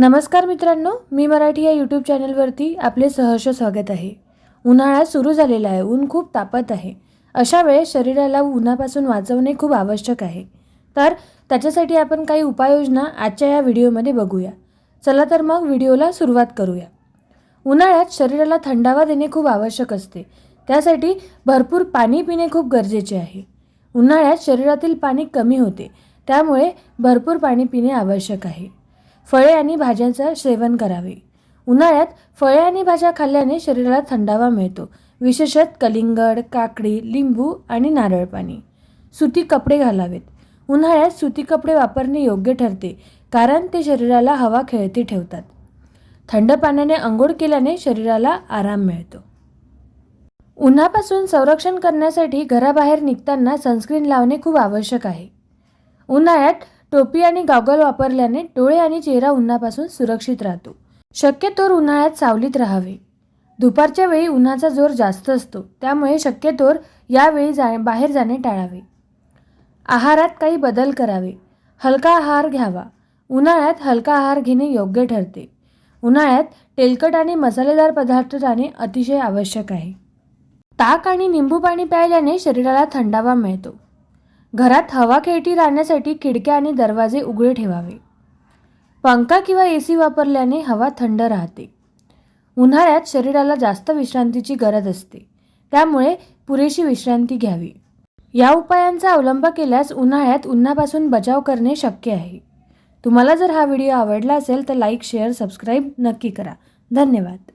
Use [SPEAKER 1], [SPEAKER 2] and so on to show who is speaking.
[SPEAKER 1] नमस्कार मित्रांनो मी मराठी या यूट्यूब चॅनलवरती आपले सहर्ष स्वागत आहे. उन्हाळा सुरू झालेला आहे ऊन खूप तापत आहे. अशा वेळेस शरीराला उन्हापासून वाचवणे खूप आवश्यक आहे. तर त्याच्यासाठी आपण काही उपाययोजना आजच्या या व्हिडिओमध्ये बघूया. चला तर मग व्हिडिओला सुरुवात करूया. उन्हाळ्यात शरीराला थंडावा देणे खूप आवश्यक असते. त्यासाठी भरपूर पाणी पिणे खूप गरजेचे आहे. उन्हाळ्यात शरीरातील पाणी कमी होते. त्यामुळे भरपूर पाणी पिणे आवश्यक आहे. फळे आणि भाज्यांचं सेवन करावे. उन्हाळ्यात फळे आणि भाज्या खाल्ल्याने शरीराला थंडावा मिळतो. विशेषत कलिंगड काकडी लिंबू आणि नारळ पाणी. सुती कपडे घालावेत. उन्हाळ्यात सुती कपडे वापरणे योग्य ठरते कारण ते शरीराला हवा खेळती ठेवतात. थंड पाण्याने आंघोळ केल्याने शरीराला आराम मिळतो. उन्हापासून संरक्षण करण्यासाठी घराबाहेर निघताना सनस्क्रीन लावणे खूप आवश्यक आहे. उन्हाळ्यात टोपी आणि गॉगल वापरल्याने डोळे आणि चेहरा उन्हापासून सुरक्षित राहतो. शक्यतोर उन्हाळ्यात सावलीत राहावे. दुपारच्या वेळी उन्हाचा जोर जास्त असतो त्यामुळे शक्यतोर यावेळी जा बाहेर जाणे टाळावे. आहारात काही बदल करावे. हलका आहार घ्यावा. उन्हाळ्यात हलका आहार घेणे योग्य ठरते. उन्हाळ्यात तेलकट आणि मसालेदार पदार्थ जाणे अतिशय आवश्यक आहे. ताक आणि निंबू पाणी प्यायल्याने शरीराला थंडावा मिळतो. घरात हवा खेळती राहण्यासाठी खिडक्या आणि दरवाजे उघडे ठेवावे. पंखा किंवा ए सी वापरल्याने हवा थंड राहते. उन्हाळ्यात शरीराला जास्त विश्रांतीची गरज असते. त्यामुळे पुरेशी विश्रांती घ्यावी. या उपायांचा अवलंब केल्यास उन्हाळ्यात उन्हापासून बचाव करणे शक्य आहे. तुम्हाला जर हा व्हिडिओ आवडला असेल तर लाईक शेअर सबस्क्राईब नक्की करा. धन्यवाद.